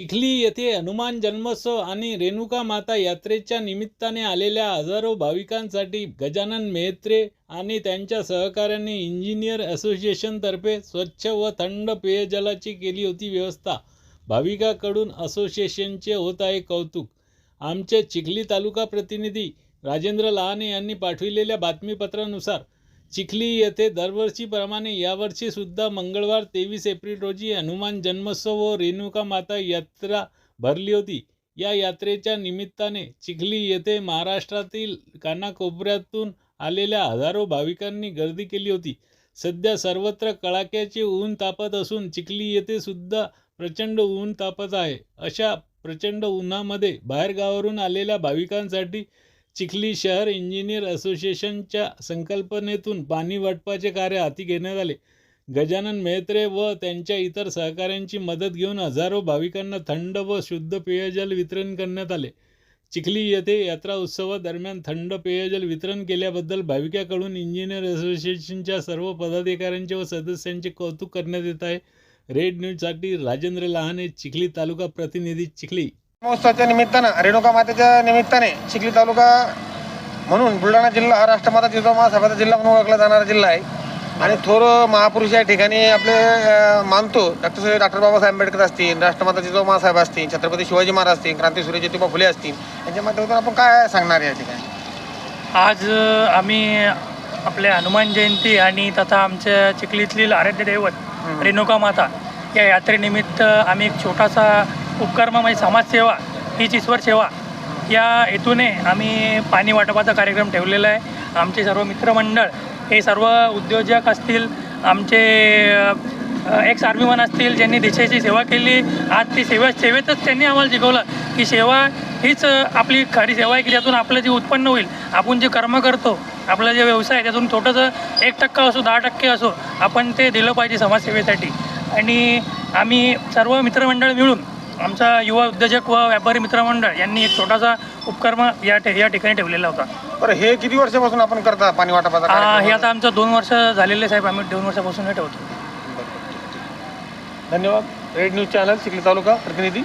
चिखली येथे हनुमान जन्मोत्सव आणि रेणुका माता यात्रेच्या निमित्ताने आलेल्या हजारो भाविकांसाठी गजानन मेहत्रे आणि त्यांच्या सहकाऱ्यांनी इंजिनियर असोसिएशनतर्फे स्वच्छ व थंड पेयजलाची केली होती व्यवस्था. भाविकाकडून असोसिएशनचे होत आहे कौतुक. आमचे चिखली तालुका प्रतिनिधी राजेंद्र लहाने यांनी पाठविलेल्या बातमीपत्रानुसार चिखली येथे दरवर्षीप्रमाणे यावर्षीसुद्धा मंगळवार तेवीस एप्रिल रोजी हनुमान जन्मोत्सव व रेणुका माता यात्रा भरली होती. या यात्रेच्या निमित्ताने चिखली येथे महाराष्ट्रातील कानाकोपऱ्यातून आलेल्या हजारो भाविकांनी गर्दी केली होती. सध्या सर्वत्र कडाक्याचे ऊन तापत असून चिखली येथे सुद्धा प्रचंड ऊन तापत आहे. अशा प्रचंड उन्हामध्ये बाहेरगावावरून आलेल्या भाविकांसाठी चिखली शहर इंजिनियर असोसिएशनच्या संकल्पनेतून पाणी वाटपाचे कार्य हाती घेण्यात आले. गजानन मेहत्रे व त्यांच्या इतर सहकाऱ्यांची मदत घेऊन हजारो भाविकांना थंड व शुद्ध पेयजल वितरण करण्यात आले. चिखली येथे यात्रा उत्सवादरम्यान थंड पेयजल वितरण केल्याबद्दल भाविकाकडून इंजिनियर असोसिएशनच्या सर्व पदाधिकाऱ्यांचे व सदस्यांचे कौतुक करण्यात येत आहे. रेड न्यूजसाठी राजेंद्र लहाने चिखली तालुका प्रतिनिधी चिखली. महोत्सवाच्या निमित्तानं रेणुका मातेच्या निमित्ताने चिखली तालुका म्हणून बुलढाणा जिल्हा हा राष्ट्रमाता जिजाऊ महासाहेबाचा जिल्हा म्हणून ओळखला जाणारा जिल्हा आहे. आणि थोर महापुरुष या ठिकाणी आपले मानतो. डॉक्टर डॉक्टर बाबासाहेब आंबेडकर असतील राष्ट्रमाता जिजाऊ महासाहेब असतील छत्रपती शिवाजी महाराज असतील क्रांतीसूर्य ज्योतिबा फुले असतील यांच्या माध्यमातून आपण काय सांगणार या ठिकाणी? आज आम्ही आपल्या हनुमान जयंती आणि तथा आमच्या चिखलीतील आराध्य दैवत रेणुका माता या यात्रेनिमित्त आम्ही एक छोटासा उपकर्म म्हणजे समाजसेवा हीच ईश्वर सेवा या हेतूने आम्ही पाणी वाटपाचा कार्यक्रम ठेवलेला आहे. आमचे सर्व मित्रमंडळ हे सर्व उद्योजक असतील आमचे एक्स आर्मीमन असतील ज्यांनी देशाची सेवा केली आज ती सेवा सेवेतच त्यांनी आम्हाला शिकवलं की सेवा हीच आपली खरी सेवा आहे की ज्यातून आपलं जे उत्पन्न होईल आपण जे कर्म करतो आपला जे व्यवसाय आहे त्यातून छोटंसं एक टक्का असो दहा टक्के असो आपण ते दिलं पाहिजे समाजसेवेसाठी. आणि आम्ही सर्व मित्रमंडळ मिळून आमचा युवा उद्योजक व व्यापारी मित्रमंडळ यांनी एक छोटासा उपक्रम या ठे या ठिकाणी ठेवलेला होता. बरं हे किती वर्षापासून आपण करता पाणी वाटपाचा आ, हे कार्यक्रम? आता आमचं दोन वर्ष झालेले साहेब आम्ही दोन वर्षापासून हे ठेवतो. धन्यवाद. Red news channel Chikhli taluka प्रतिनिधी.